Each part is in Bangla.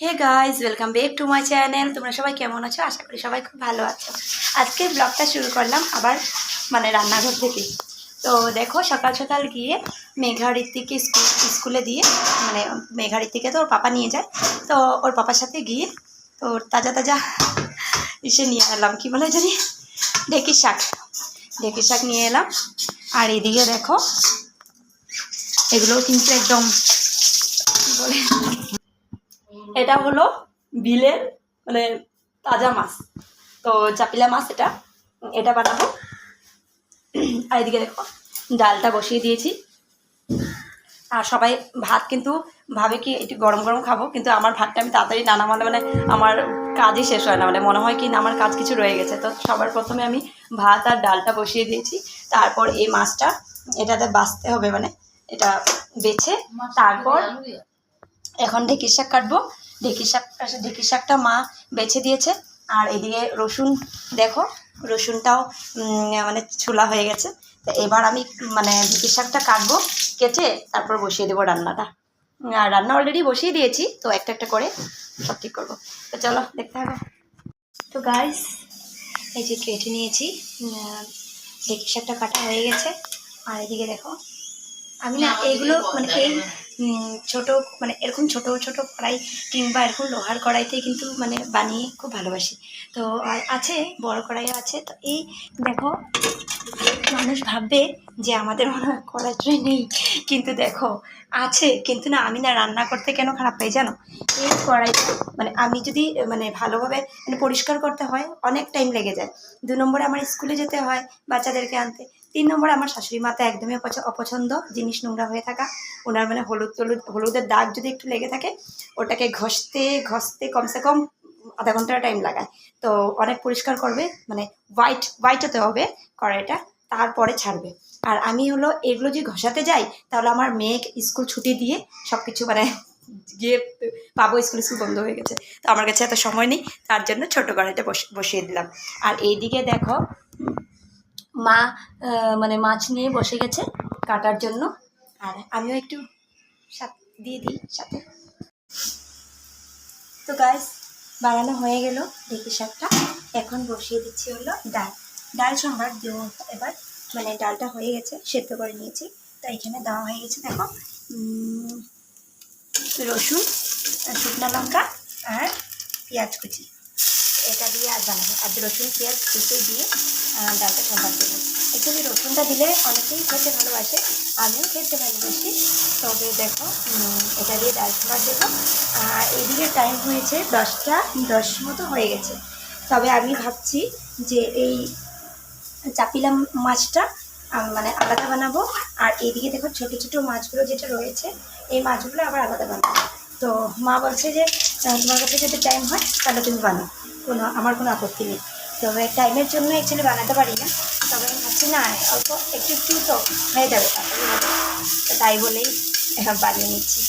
Hey guys welcome back to my channel তোমরা সবাই কেমন আছো? আশা করি সবাই খুব ভালো আছো। আজকে ব্লগটা শুরু করলাম আবার মানে রান্নাঘর থেকে। তো দেখো, সকাল সকাল গিয়ে মেঘাড়ির থেকে স্কুল, স্কুলে দিয়ে মানে মেঘাড়ির থেকে তো ওর পাপা নিয়ে যায়। তো ওর পাপার সাথে গিয়ে তো তাজা তাজা এসে নিয়ে এলাম। কি বলে জানি? ঢেকির শাক। ঢেকির শাক নিয়ে এলাম। আর এদিকে দেখো এগুলো কিন্তু একদম বলে? এটা হলো বিলের মানে তাজা মাছ। তো চাপিলা মাছ এটা। এটা বানাবো। আর এদিকে দেখো, ডালটা বসিয়ে দিয়েছি। আর সবাই ভাত কিন্তু ভাবে কি একটু গরম গরম খাব, কিন্তু আমার ভাতটা আমি তাড়াতাড়ি না নামালে মানে আমার কাজই শেষ হয় না। মানে মনে হয় কি না আমার কাজ কিছু রয়ে গেছে। তো সবার প্রথমে আমি ভাত আর ডালটা বসিয়ে দিয়েছি। তারপর এই মাছটা এটাতে বাঁচতে হবে মানে এটা বেছে। তারপর এখন ঢেঁকির শাক কাটবো। ঢেঁকির শাক ঢেঁকির শাকটা মা বেছে দিয়েছে। আর এদিকে রসুন দেখো রসুনটাও মানে ছোলা হয়ে গেছে। তো এবার আমি মানে ঢেঁকির শাকটা কাটবো কেটে তারপর বসিয়ে দেবো রান্নাটা। আর রান্না অলরেডি বসিয়ে দিয়েছি তো একটা একটা করে সব ঠিক করব। তো চলো দেখতে হবে। তো গাইস এই যে কেটে নিয়েছি ঢেঁকির শাকটা কাটা হয়ে গেছে। আর এদিকে দেখো আমি না এগুলো মানে এই ছোট মানে এরকম ছোট ছোট কড়াই কিংবা এরকম লোহার কড়াইতে কিন্তু মানে বানিয়ে খুব ভালোবাসি। তো আছে, বড় কড়াইও আছে। তো এই দেখো, মানুষ ভাববে যে আমাদের মনে হয় কড়াই নেই। কিন্তু দেখো, আছে। কিন্তু না, আমি না রান্না করতে কেন খারাপ পাই জানো? এই কড়াইটা মানে আমি যদি মানে ভালোভাবে মানে পরিষ্কার করতে হয়, অনেক টাইম লেগে যায়। দু নম্বরে আমার স্কুলে যেতে হয় বাচ্চাদেরকে আনতে। তিন নম্বর আমার শাশুড়ি মাতা একদমই অপছন্দ, জিনিস নোংরা হয়ে থাকা। ওনার মানে হলুদ টলুদ, হলুদের দাগ যদি একটু লেগে থাকে, ওটাকে ঘষতে ঘষতে কমসে কম আধা ঘণ্টা টাইম লাগায়। তো অনেক পরিষ্কার করবে মানে হোয়াইট হোয়াইট হতে হবে কড়াইটা, তারপরে ছাড়বে। আর আমি হলো এগুলো যদি ঘষাতে যাই, তাহলে আমার মেয়ে স্কুল ছুটি দিয়ে সব কিছু মানে গিয়ে পাবো, স্কুল স্কুল বন্ধ হয়ে গেছে। তো আমার কাছে এত সময় নেই, তার জন্য ছোটো কড়াইটা বস- বসিয়ে দিলাম। আর এইদিকে দেখো মা মানে মাছ নিয়ে বসে গেছে কাটার জন্য। আর আমিও একটু দিয়ে দিই সাথে। তো গাছ বানানো হয়ে গেল ঢেঁকি শাকটা। এখন বসিয়ে দিচ্ছি হলো ডাল। ডাল সম্বার দেবো এবার। মানে ডালটা হয়ে গেছে, সেদ্ধ করে নিয়েছি। তো এখানে দেওয়া হয়ে গেছে দেখো রসুন, শুকনো লঙ্কা আর পেঁয়াজ কুচি। এটা দিয়ে আর বানাবো। আর রসুন, পেঁয়াজ কুচি দিয়ে ডালটা সম্বার দেবো অ্যাকচুয়ালি রসুনটা দিলে অনেকেই খেতে ভালোবাসে, আমিও খেতে ভালোবাসি। তবে দেখো এটা দিয়ে ডাল সম্বার দেবো আর এদিকে টাইম হয়েছে দশটা দশ মতো হয়ে গেছে। তবে আমি ভাবছি যে এই চাপিলা মাছটা মানে আলাদা বানাবো। আর এদিকে দেখো ছোটো ছোটো মাছগুলো যেটা রয়েছে, এই মাছগুলো আবার আলাদা বানাবো। তো মা বলছে যে তোমার কাছে যদি টাইম হয়, তাহলে তুমি বানাও। কোনো, আমার কোনো আপত্তি নেই। তবে টাইমের জন্য অ্যাকচুয়ালি বানাতে পারি না। তবে আমি ভাবছি, না, অল্প একটু একটু তো হয়ে যাবে তো তাই বলেই বানিয়ে নিচ্ছি।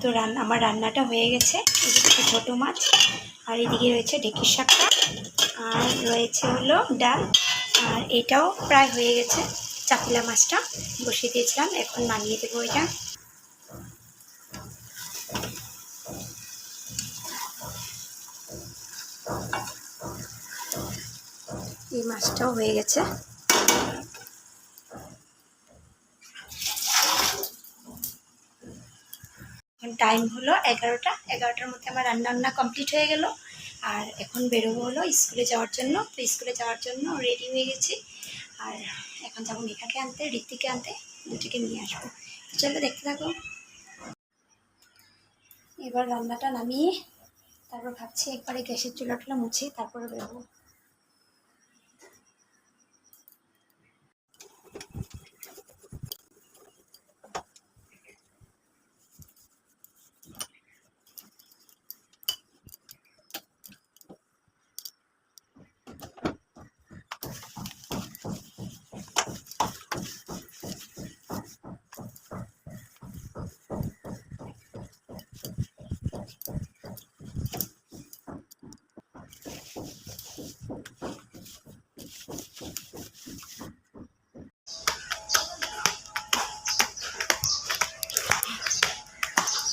তো রান্না, আমার রান্নাটা হয়ে গেছে। এদিকে ছোটো মাছ, আর এদিকে রয়েছে ঢেঁকির শাকটা, আর রয়েছে হলো ডাল। আর এটাও প্রায় হয়ে গেছে। চাপিলা মাছটা বসিয়ে দিয়েছিলাম, এখন নামিয়ে দেবো এটা। এই মাছটাও হয়ে গেছে। এখন টাইম হলো এগারোটা। এগারোটার মধ্যে আমার রান্না বান্না কমপ্লিট হয়ে গেল। আর এখন বেরোবো হলো স্কুলে যাওয়ার জন্য। তো স্কুলে যাওয়ার জন্য রেডি হয়ে গেছি। আর এখন যাব মেঘাকে আনতে ঋত্বিকে আনতে, দুটিকে নিয়ে আসব। চলো দেখতে থাকো। এবার রান্নাটা নামিয়ে তারপর ভাবছি একবারে গ্যাসের চুলাটা মুছে তারপরে বেরোবো।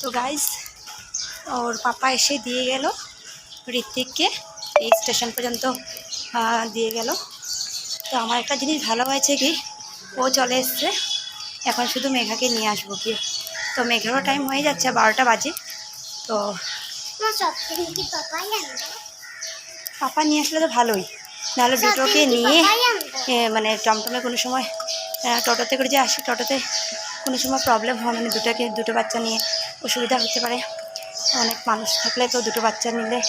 তো গাইজ ওর পাপা এসে দিয়ে গেল ঋত্বিককে এই স্টেশন পর্যন্ত দিয়ে গেল। তো আমার একটা জিনিস ভালো হয়েছে কি ও চলে এসছে। এখন শুধু মেঘাকে নিয়ে আসব কি তো মেঘারও টাইম হয়ে যাচ্ছে বারোটা বাজে। তো পাপা নিয়ে আসলে তো ভালোই। নাহলে দুটোকে নিয়ে মানে টমটমে কোনো সময় টোটোতে করে যে আসি টোটোতে কোনো সময় প্রবলেম হয় মানে দুটোকে দুটো বাচ্চা নিয়ে অসুবিধা হতে পারে। অনেক মানুষ থাকলে তো দুটো বাচ্চা নিলে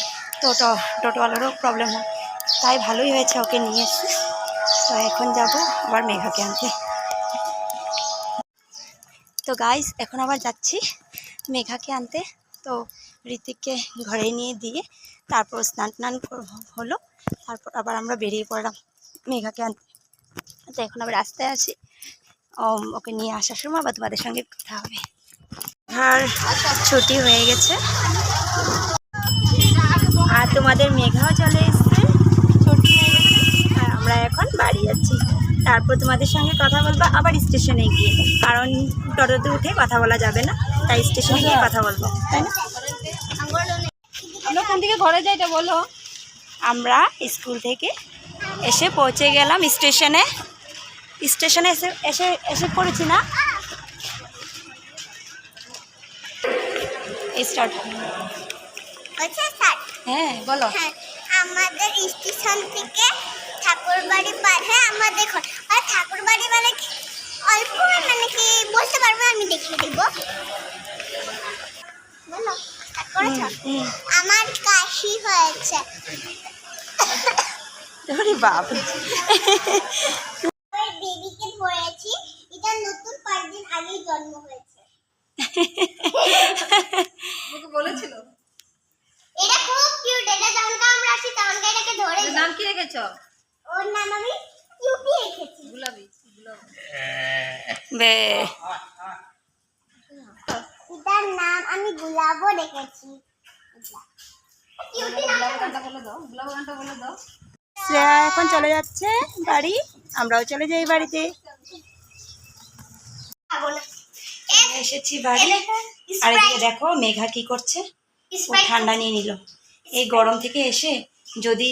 টোটো টোটোওয়ালারও প্রবলেম হয়। তাই ভালোই হয়েছে ওকে নিয়ে এসছি তো এখন যাব আবার মেঘাকে আনতে। তো গাইস এখন আবার যাচ্ছি মেঘাকে আনতে। তো ঋতিককে ঘরে নিয়ে দিয়ে তারপর স্নান টান হলো। তারপর আবার আমরা বেরিয়ে পড়লাম মেঘাকে আনতে। তো এখন আবার রাস্তায় আছি। ওকে নিয়ে আসার সময় আবার তোমাদের সঙ্গে কথা হবে। আর ছুটি হয়ে গেছে। আর তোমাদের মেঘাও চলে এসছে। ছুটি হয়ে গেছে। আর আমরা এখন বাড়ি যাচ্ছি। তারপর তোমাদের সঙ্গে কথা বলব, আবার স্টেশনে গিয়ে। কারণ টোটোতে উঠে কথা বলা যাবে না, তাই স্টেশনে গিয়ে কথা বলব, তাই না? আমরা কোন ঘরে যাই এটা বলো? আমরা স্কুল থেকে এসে পৌঁছে গেলাম স্টেশনে। স্টেশনে এসে এসে এসে পড়েছি না? স্টার্ট আচ্ছা হ্যাঁ বলো। হ্যাঁ আমাদের স্টেশন থেকে ঠাকুরবাড়ি পার হয়ে আমাদের ঘর। আর ঠাকুরবাড়ি মানে কি? অল্প মানে কি বলতে পারব? আমি দেখিয়ে দিব। বলো আমার কাশি হয়েছে। বাপ। বেবিকে ধরেছি এটা নতুন পাঁচ দিন আগেই জন্ম হয়েছে তোকে বলেছিল এটা খুব কিউট এটা যখন আমরা আসি তখন এটাকে ধরে এর নাম কি রেখেছ ওর নাম আমি কিউটি রেখেছি গুলাবি গুলাবি বে। এটার নাম আমি রেখেছি শ্রেয়া এখন চলে যাচ্ছে বাড়ি। আমরাও চলে যাই বাড়িতে। এসেছি বাড়ি। আর এদিকে দেখো মেঘা কি করছে? ও ঠান্ডা নিয়ে নিল। এই গরম থেকে এসে যদি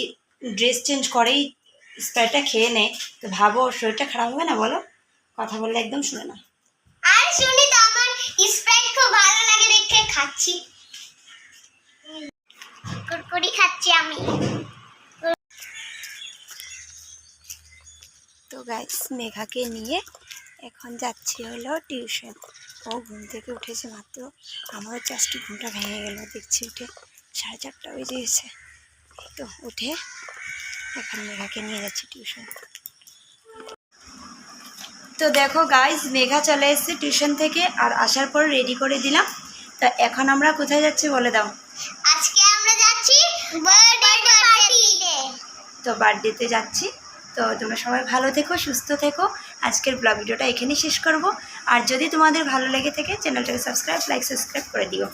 ড্রেস চেঞ্জ করেই স্প্রাইটটা খেয়ে নেয় তো ভাবো শরীরটা খারাপ হবে না বলো? কথা বললে একদম শুনে না। আর শুনি তো আমার স্প্রাইট খুব ভালো লাগে দেখে খাচ্ছি। কুরকুরি খাচ্ছি আমি। তো গাইস মেঘাকে নিয়ে এখন যাচ্ছি হলো টিউশন ও ঘুম থেকে উঠেছে মাত্র। আমারও জাস্ট ঘুমটা ভেঙে গেল দেখছি উঠে সাড়ে চারটা বেজে গেছে। তো উঠে এখন মেঘাকে নিয়ে যাচ্ছি টিউশন তো দেখো গাইস মেঘা চলে এসেছে টিউশন থেকে আর আসার পর রেডি করে দিলাম। তা এখন আমরা কোথায় যাচ্ছি বলে দাও। আজকে আমরা যাচ্ছি তো। বার্থডেতে যাচ্ছি। তো তোমরা সবাই ভালো থেকো সুস্থ থেকো। আজকের ব্লগ ভিডিওটা এখানেই শেষ করব। আর যদি তোমাদের ভালো লেগে থাকে চ্যানেলটাকে সাবস্ক্রাইব লাইক সাবস্ক্রাইব করে দিও।